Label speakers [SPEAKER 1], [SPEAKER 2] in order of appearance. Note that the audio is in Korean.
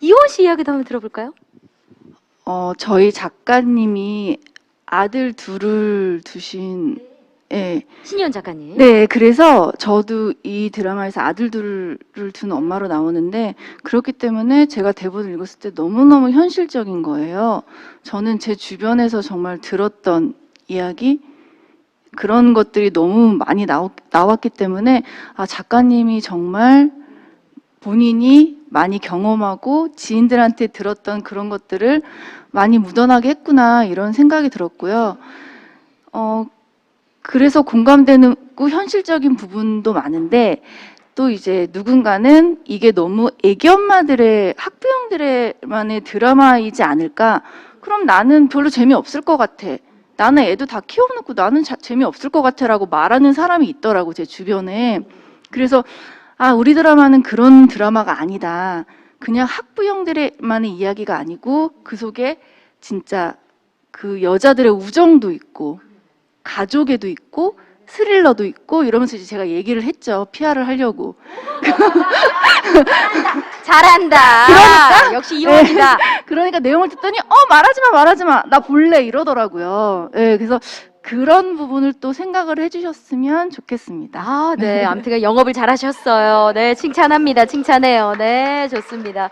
[SPEAKER 1] 이원 씨 이야기도 한번 들어볼까요?
[SPEAKER 2] 어, 저희 작가님이 아들 둘을 두신, 예.
[SPEAKER 1] 신희원 작가님.
[SPEAKER 2] 네, 그래서 저도 이 드라마에서 아들 둘을 둔 엄마로 나오는데, 그렇기 때문에 제가 대본을 읽었을 때 너무너무 현실적인 거예요. 저는 제 주변에서 정말 들었던 이야기, 그런 것들이 너무 많이 나오, 나왔기 때문에, 아, 작가님이 정말 본인이 많이 경험하고 지인들한테 들었던 그런 것들을 많이 묻어나게 했구나 이런 생각이 들었고요. 어, 그래서 공감되는 고 현실적인 부분도 많은데 또 이제 누군가는 이게 너무 애기 엄마들의 학부형들의만의 드라마이지 않을까? 그럼 나는 별로 재미없을 것 같아. 나는 애도 다 키워놓고 나는 자- 재미없을 것 같아라고 말하는 사람이 있더라고 제 주변에. 그래서 아 우리 드라마는 그런 드라마가 아니다. 그냥 학부형들의만의 이야기가 아니고 그 속에 진짜 그 여자들의 우정도 있고 가족애도 있고 스릴러도 있고 이러면서 이제 제가 얘기를 했죠. 피아를 하려고.
[SPEAKER 1] 잘한다. 역시 이원이다.
[SPEAKER 2] 그러니까 내용을 듣더니 어 말하지 마 말하지 마 나 볼래 이러더라고요. 예, 그래서 그런 부분을 또 생각을 해주셨으면 좋겠습니다.
[SPEAKER 1] 아, 네. 아무튼 영업을 잘하셨어요. 네, 칭찬합니다. 칭찬해요. 네, 좋습니다.